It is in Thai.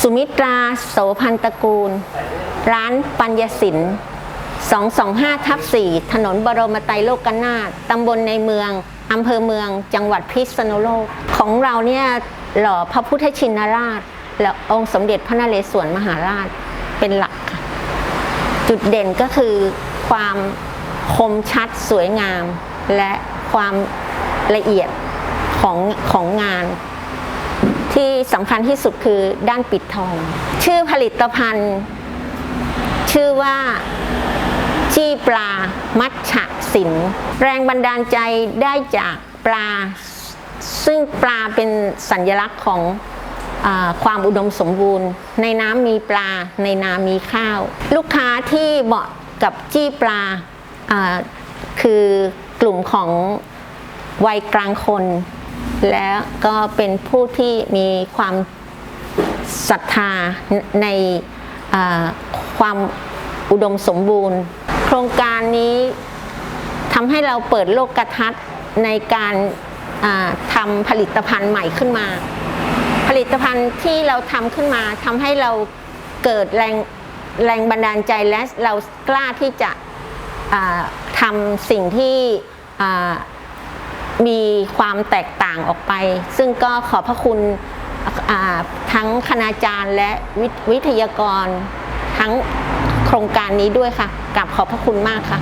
สุมิตราโสพันตระกูล ร้านปัญญสิน225ทับ4ถนนบรมไตรโลกนาถตำบลในเมือง อำเภอเมือง จังหวัดพิษณุโลก ของเราเนี่ยหล่อพระพุทธชินราช และองค์สมเด็จพระนเรศวรมหาราชเป็นหลัก จุดเด่นก็คือความคมชัดสวยงาม และความละเอียดของของงาน ที่สำคัญที่สุดคือด้านปิดทอง ชื่อผลิตภัณฑ์ ชื่อว่าจี้ปลา มัดฉะสิน แรงบันดาลใจได้จากปลา ซึ่งปลาเป็นสัญลักษณ์ของอความอุดมสมบูรณ์ ในน้ำมีปลา ในนามีข้าว ลูกค้าที่เหมาะกับจี้ปลาคือกลุ่มของวัยกลางคน และก็เป็นผู้ที่มีความศรัทธาในความอุดมสมบูรณ์ โครงการนี้ทำให้เราเปิดโลกทัศน์ในการทำผลิตภัณฑ์ใหม่ขึ้นมา ผลิตภัณฑ์ที่เราทำขึ้นมาทำให้เราเกิดแรงแรงบันดาลใจและเรากล้าที่จะทำสิ่งที่ มีความแตกต่างออกไป ซึ่งก็ขอบพระคุณทั้งคณาจารย์และวิทวิทยากรทั้งโครงการนี้ด้วยค่ะกับขอบพระคุณมากค่ะ